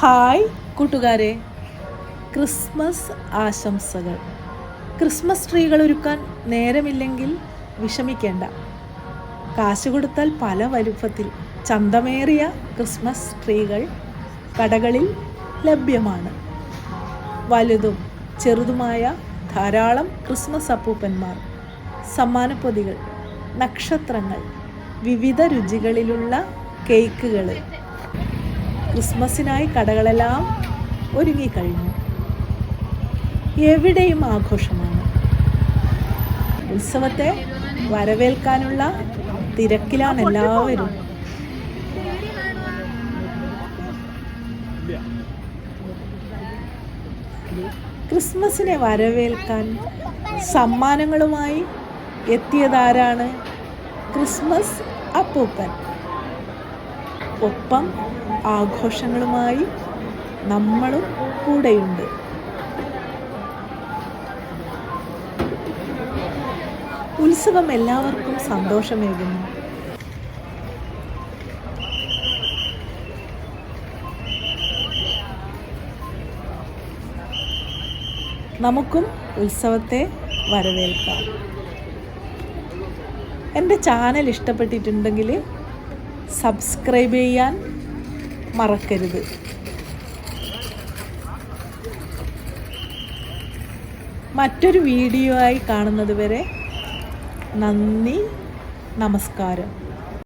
Hi. കൂട്ടുകാരെ Christmas ആശംസകൾ. Christmas ട്രീകൾ ഒരുക്കാൻ നേരമില്ലെങ്കിൽ വിഷമിക്കേണ്ട. കാശ് കൊടുത്താൽ പല വലുപ്പത്തിൽ ചന്തമേറിയ ക്രിസ്മസ് ട്രീകൾ കടകളിൽ ലഭ്യമാണ്. വലുതും ചെറുതുമായ ധാരാളം ക്രിസ്മസ് അപ്പൂപ്പന്മാർ സമ്മാനപ്പൊതികൾ നക്ഷത്രങ്ങൾ വിവിധ രുചികളിലുള്ള കേക്കുകൾ ക്രിസ്മസിനായി കടകളെല്ലാം ഒരുങ്ങിക്കഴിഞ്ഞു. എവിടെയും ആഘോഷമാണ്. ഉത്സവത്തെ വരവേൽക്കാനുള്ള തിരക്കിലാണ് എല്ലാവരും. ക്രിസ്മസിനെ വരവേൽക്കാൻ സമ്മാനങ്ങളുമായി എത്തിയതാരാണ് ക്രിസ്മസ് അപ്പൂപ്പൻ? ഒപ്പം ആഘോഷങ്ങളുമായി നമ്മളും കൂടെയുണ്ട്. ഉത്സവം എല്ലാവർക്കും സന്തോഷമേകുന്നു. നമുക്കും ഉത്സവത്തെ വരവേൽക്കാം. എന്റെ ചാനൽ ഇഷ്ടപ്പെട്ടിട്ടുണ്ടെങ്കിൽ സബ്സ്ക്രൈബ് ചെയ്യാൻ മറക്കരുത്. മറ്റൊരു വീഡിയോ ആയി കാണുന്നത് വരെ നന്ദി നമസ്കാരം.